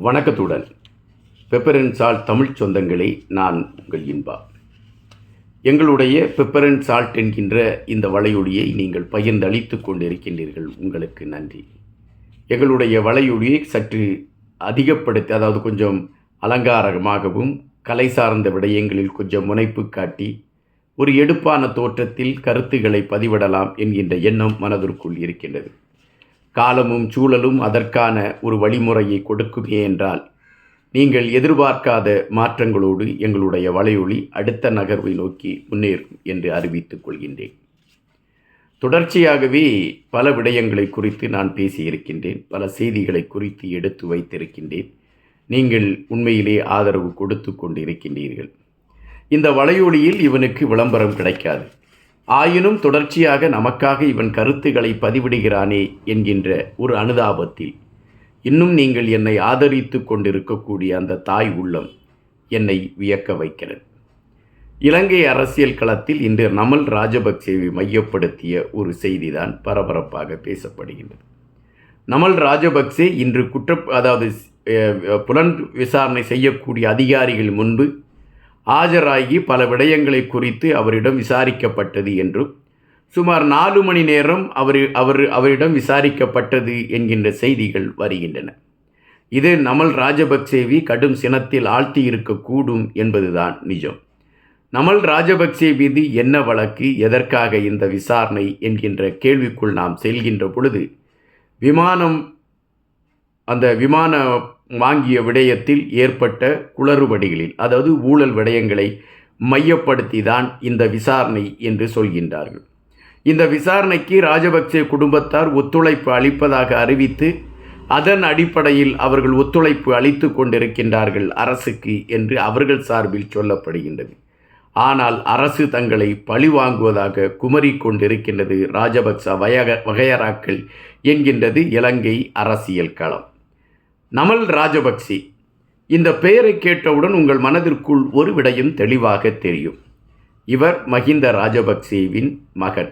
வணக்கத்துடன். பெப்பரன் சால்ட் தமிழ் சொந்தங்களை நான் உங்கள் இன்பா. எங்களுடைய பெப்பரன் சால்ட் என்கின்ற இந்த வலையொலியை நீங்கள் பகிர்ந்தளித்து கொண்டிருக்கின்றீர்கள். உங்களுக்கு நன்றி. எங்களுடைய வலையொலியை சற்று அதிகப்படுத்தி அதாவது கொஞ்சம் அலங்காரமாகவும் கலை சார்ந்த விடயங்களில் கொஞ்சம் முனைப்பு காட்டி ஒரு எடுப்பான தோற்றத்தில் கருத்துக்களை பதிவிடலாம் என்கின்ற எண்ணம் மனதிற்குள் இருக்கின்றது. காலமும் சூழலும் அதற்கான ஒரு வழிமுறையை கொடுக்குமே என்றால் நீங்கள் எதிர்பார்க்காத மாற்றங்களோடு எங்களுடைய வலையொலி அடுத்த நகர்வை நோக்கி முன்னேறும் என்று அறிவித்துக் கொள்கின்றேன். தொடர்ச்சியாகவே பல விடயங்களை குறித்து நான் பேசியிருக்கின்றேன். பல செய்திகளை குறித்து எடுத்து வைத்திருக்கின்றேன். நீங்கள் உண்மையிலே ஆதரவு கொடுத்து கொண்டிருக்கின்றீர்கள். இந்த வலையொலியில் இவனுக்கு விளம்பரம் கிடைக்காது. ஆயினும் தொடர்ச்சியாக நமக்காக இவன் கருத்துக்களை பதிவிடுகிறானே என்கின்ற ஒரு அனுதாபத்தில் இன்னும் நீங்கள் என்னை ஆதரித்து கொண்டிருக்கக்கூடிய அந்த தாய் உள்ளம் என்னை வியக்க வைக்கிறது. இலங்கை அரசியல் களத்தில் இன்று நமல் ராஜபக்சேவை மையப்படுத்திய ஒரு செய்திதான் பரபரப்பாக பேசப்படுகின்றது. நமல் ராஜபக்சே இன்று குற்ற அதாவது புலன் விசாரணை செய்யக்கூடிய அதிகாரிகள் முன்பு ஆஜராகி பல விடயங்களை குறித்து அவரிடம் விசாரிக்கப்பட்டது என்றும் சுமார் நாலு மணி நேரம் அவர் அவர் அவரிடம் விசாரிக்கப்பட்டது என்கின்ற செய்திகள் வருகின்றன. இது நமல் ராஜபக்சேவி கடும் சினத்தில் ஆழ்த்தி இருக்கக்கூடும் என்பதுதான் நிஜம். நமல் ராஜபக்சே மீது என்ன வழக்கு எதற்காக இந்த விசாரணை என்கின்ற கேள்விக்குள் நாம் செல்கின்ற பொழுது விமானம் அந்த விமான வாங்கிய விடயத்தில் ஏற்பட்ட குளறுபடிகளில் அதாவது ஊழல் விடயங்களை மையப்படுத்தி தான் இந்த விசாரணை என்று சொல்கின்றார்கள். இந்த விசாரணைக்கு ராஜபக்சே குடும்பத்தார் ஒத்துழைப்பு அளிப்பதாக அறிவித்து அதன் அடிப்படையில் அவர்கள் ஒத்துழைப்பு அளித்து கொண்டிருக்கின்றார்கள் அரசுக்கு என்று அவர்கள் சார்பில் சொல்லப்படுகின்றது. ஆனால் அரசு தங்களை பழிவாங்குவதாக குமரி கொண்டிருக்கின்றது ராஜபக்ச வயக வகையராக்கள் என்கின்றது இலங்கை அரசியல் களம். நமல் ராஜபக்சே இந்த பெயரை கேட்டவுடன் உங்கள் மனதிற்குள் ஒரு விடயம் தெளிவாக தெரியும். இவர் மஹிந்த ராஜபக்சேவின் மகன்.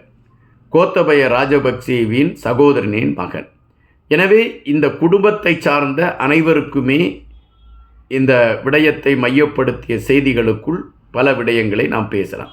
கோத்தபய ராஜபக்சேவின் சகோதரனின் மகன். எனவே இந்த குடும்பத்தை சார்ந்த அனைவருக்குமே இந்த விடயத்தை மையப்படுத்திய செய்திகளுக்குள் பல விடயங்களை நாம் பேசலாம்.